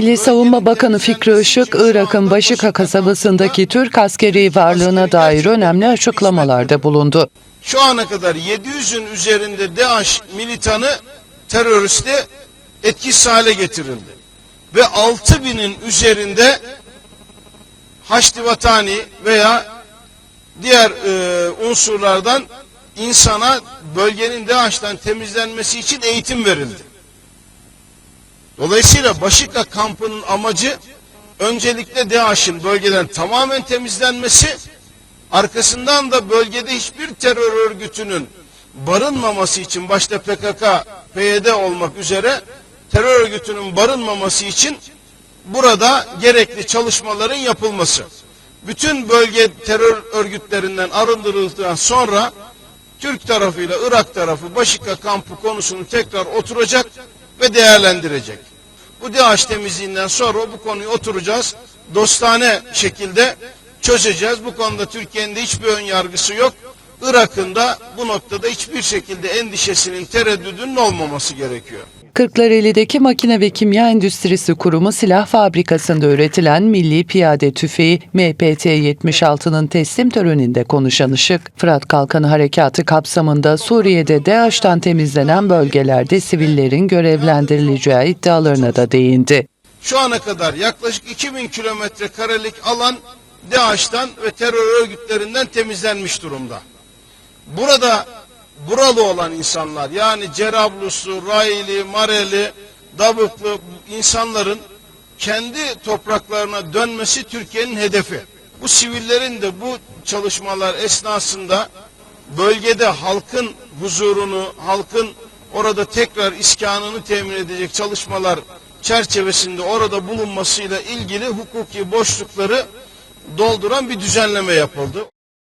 Milli Savunma Bakanı Fikri Işık, Irak'ın Başika kasabasındaki Türk askeri varlığına dair önemli açıklamalarda bulundu. Şu ana kadar 700'ün üzerinde DAEŞ militanı teröristi etkisiz hale getirildi. Ve 6000'in üzerinde Haçlı Vatani veya diğer e, unsurlardan insana bölgenin DAEŞ'ten temizlenmesi için eğitim verildi. Dolayısıyla Başika kampının amacı öncelikle DAEŞ'in bölgeden tamamen temizlenmesi, arkasından da bölgede hiçbir terör örgütünün barınmaması için başta PKK, PYD olmak üzere terör örgütünün barınmaması için burada gerekli çalışmaların yapılması. Bütün bölge terör örgütlerinden arındırıldıktan sonra Türk tarafıyla Irak tarafı Başika kampı konusunu tekrar oturacak ve değerlendirecek. Bu DAEŞ temizliğinden sonra bu konuyu oturacağız. Dostane şekilde çözeceğiz. Bu konuda Türkiye'nin de hiçbir ön yargısı yok. Irak'ın da bu noktada hiçbir şekilde endişesinin, tereddüdünün olmaması gerekiyor. Kırklareli'deki Makine ve Kimya Endüstrisi Kurumu silah fabrikasında üretilen Milli Piyade Tüfeği MPT-76'nın teslim töreninde konuşan Işık, Fırat Kalkanı Harekatı kapsamında Suriye'de DAEŞ'tan temizlenen bölgelerde sivillerin görevlendirileceği iddialarına da değindi. Şu ana kadar yaklaşık 2000 kilometre karelik alan DAEŞ'tan ve terör örgütlerinden temizlenmiş durumda. Burada buralı olan insanlar yani Cerabluslu, Rayli, Mareli, Dabıklı insanların kendi topraklarına dönmesi Türkiye'nin hedefi. Bu sivillerin de bu çalışmalar esnasında bölgede halkın huzurunu, halkın orada tekrar iskanını temin edecek çalışmalar çerçevesinde orada bulunmasıyla ilgili hukuki boşlukları dolduran bir düzenleme yapıldı.